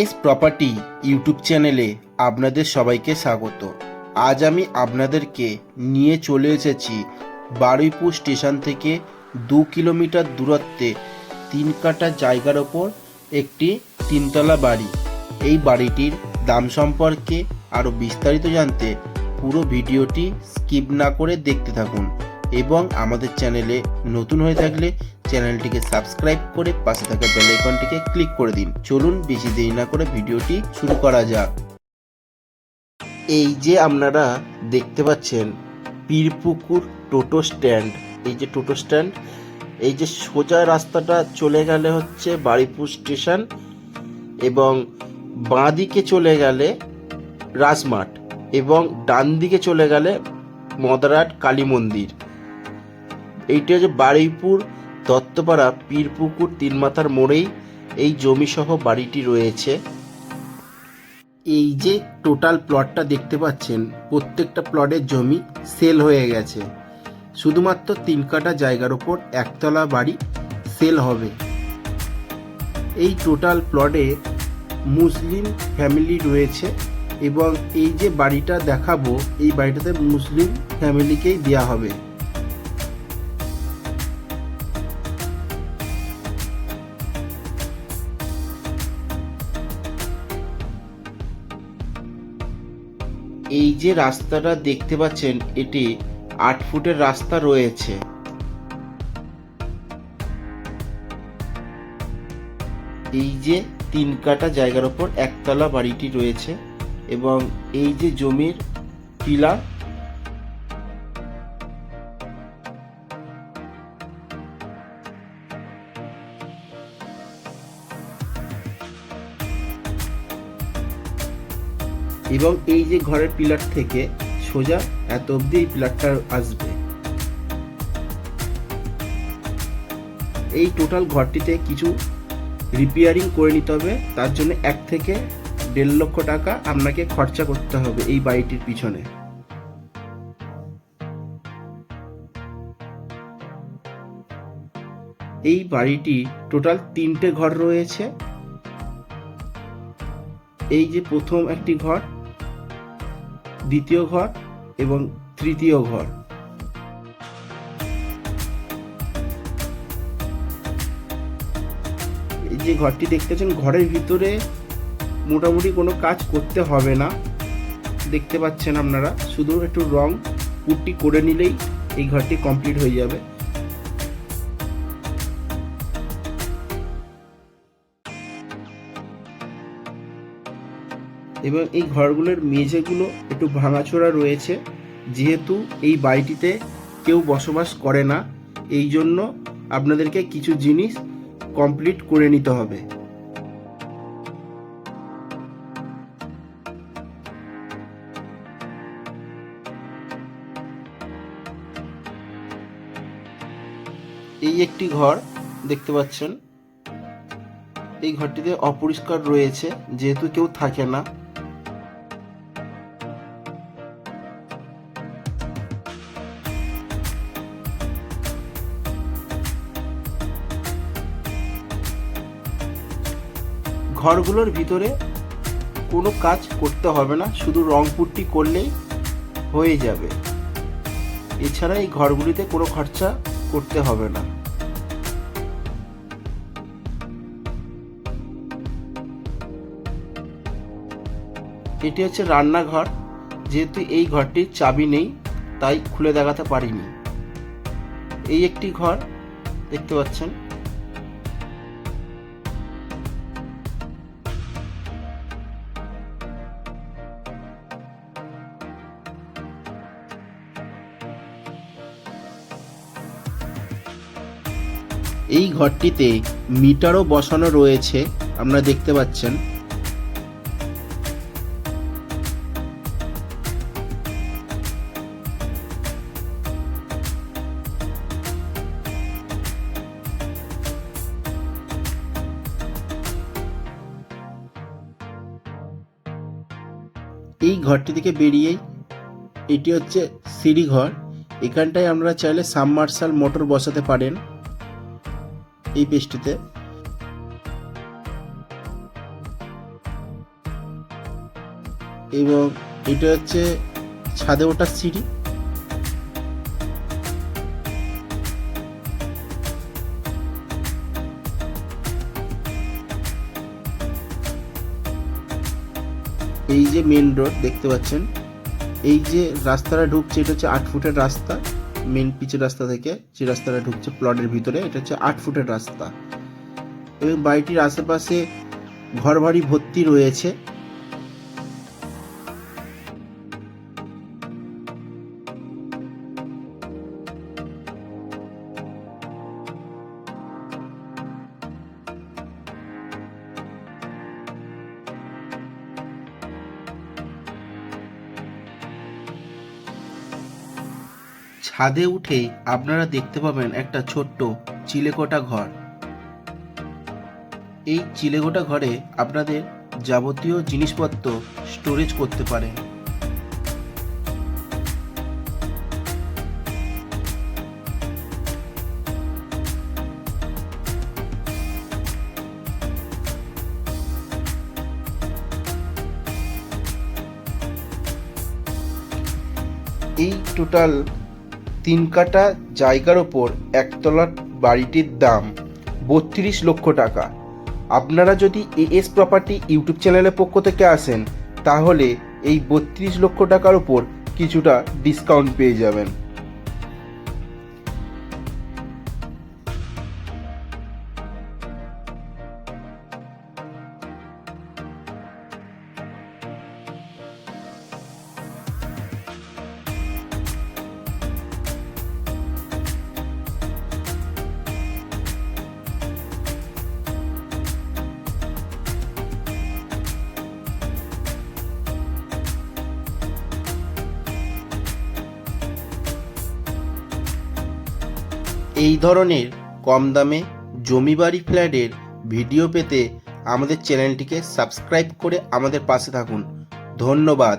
S property YouTube চ্যানেলে আপনাদের সবাইকে স্বাগত। আজ আমি আপনাদেরকে নিয়ে চলে এসেছি বারুইপুর স্টেশন থেকে দু কিলোমিটার দূরত্বে তিন কাটা জায়গার ওপর একটি তিনতলা বাড়ি। এই বাড়িটির দাম সম্পর্কে আরও বিস্তারিত জানতে পুরো ভিডিওটি স্কিপ না করে দেখতে থাকুন। এবং আমাদের চ্যানেলে নতুন হয়ে থাকলে চ্যানেলটিকে সাবস্ক্রাইব করে পাশে থাকা বেল আইকনটিকে ক্লিক করে দিন। চলুন বেশি দেরি না করে ভিডিওটি শুরু করা যাক। এই যে আপনারা দেখতে পাচ্ছেন, পীরপুকুর টোটো স্ট্যান্ড। এই যে টোটো স্ট্যান্ড, এই যে সোজা রাস্তাটা চলে গেলে হচ্ছে বাড়িপুর স্টেশন এবং বাঁ দিকে চলে গেলে রাজমাঠ এবং ডান দিকে চলে গেলে মদারাট কালী মন্দির। এইটা হচ্ছে বারুইপুর, দত্তপাড়া, পীরপুকুর, তিনমাথার মোড়েই এই জমিসহ বাড়িটি রয়েছে। এই যে টোটাল প্লটটা দেখতে পাচ্ছেন, প্রত্যেকটা প্লটের জমি সেল হয়ে গেছে। শুধুমাত্র তিন কাটা জায়গার ওপর একতলা বাড়ি সেল হবে। এই টোটাল প্লটে মুসলিম ফ্যামিলি রয়েছে এবং এই যে বাড়িটা দেখাবো, এই বাড়িটাতে মুসলিম ফ্যামিলিকেই দেওয়া হবে। এই যে রাস্তাটা দেখতে পাচ্ছেন, এটি আট ফুটের রাস্তা রয়েছে। এই যে তিন কাটা জায়গার ওপর একতলা বাড়িটি রয়েছে এবং এই যে জমির পিলার এবং এই যে ঘরের পিলার থেকে সোজা এত অবধি এই পিলারটা আসবে। এই টোটাল ঘরটিতে কিছু রিপেয়ারিং করে নিতে হবে। তার জন্য এক থেকে দেড় লক্ষ টাকা আপনাকে খরচা করতে হবে এই বাড়িটির পিছনে। এই বাড়িটি টোটাল তিনটে ঘর রয়েছে। এই যে প্রথম একটি ঘর দ্বিতীয় ঘর এবং তৃতীয় ঘর। এই যে ঘরটি দেখতেছেন ঘরের ভিতরে মোটামুটি কোনো কাজ করতে হবে না। দেখতে পাচ্ছেন আপনারা, শুধু একটু রং পুটটি করে নিলেই এই ঘরটি কমপ্লিট হয়ে যাবে। এবং এই ঘরগুলোর মেঝেগুলো একটু ভাঙাচোরা রয়েছে। যেহেতু এই বাড়িটিতে কেউ বসবাস করে না, এই জন্য আপনাদেরকে কিছু জিনিস কমপ্লিট করে নিতে হবে। এই একটি ঘর দেখতে পাচ্ছেন। এই ঘরটিতে অপরিষ্কার রয়েছে, যেহেতু কেউ থাকে না। ঘরগুলোর ভিতরে কোনো কাজ করতে হবে না, শুধু রং পুট্টি করলেই হয়ে যাবে। এছাড়া এই ঘরগুলিতে কোনো খরচা করতে হবে না। এটি হচ্ছে রান্নাঘর, যেহেতু এই ঘরটির চাবি নেই, তাই খুলে দেখাতে পারিনি। এই একটি ঘর, দেখতে পাচ্ছেন এই ঘরটিতে মিটারও বসানো রয়েছে, আপনারা দেখতে পাচ্ছেন। এই ঘরটি থেকে বেরিয়েই এটি হচ্ছে সিঁড়ি ঘর এখানটায় আমরা চাইলে সাবমার্শাল মোটর বসাতে পারেন। এই পেজটিতে। এবং এটা হচ্ছে ছাদে ওঠার সিঁড়ি। এই যে মেন রোড দেখতে পাচ্ছেন, এই যে রাস্তাটা ঢুকছে, এটা হচ্ছে আট ফুটের রাস্তা। মেন পিচের রাস্তা থেকে যে রাস্তাটা ঢুকছে প্লটের ভিতরে, এটা হচ্ছে আট ফুটের রাস্তা। এবং বাড়িটির আশেপাশে ঘরবাড়ি ভর্তি রয়েছে। ছাদে উঠেই আপনারা দেখতে পাবেন একটা ছোট্ট চিলেকোটা ঘর। এই চিলেকোটা ঘরে আপনাদের যাবতীয় জিনিসপত্র স্টোরেজ করতে পারেন এই টোটাল তিন কাটা জায়গার ওপর একতলা বাড়িটির দাম বত্রিশ লক্ষ টাকা। আপনারা যদি এএস প্রপার্টি ইউটিউব চ্যানেলের পক্ষ থেকে আসেন, তাহলে এই বত্রিশ লক্ষ টাকার ওপর কিছুটা ডিসকাউন্ট পেয়ে যাবেন। এই ধরনের কম দামে জমি বাড়ি ফ্ল্যাটের ভিডিও পেতে আমাদের চ্যানেলটিকে সাবস্ক্রাইব করে আমাদের পাশে থাকুন। ধন্যবাদ।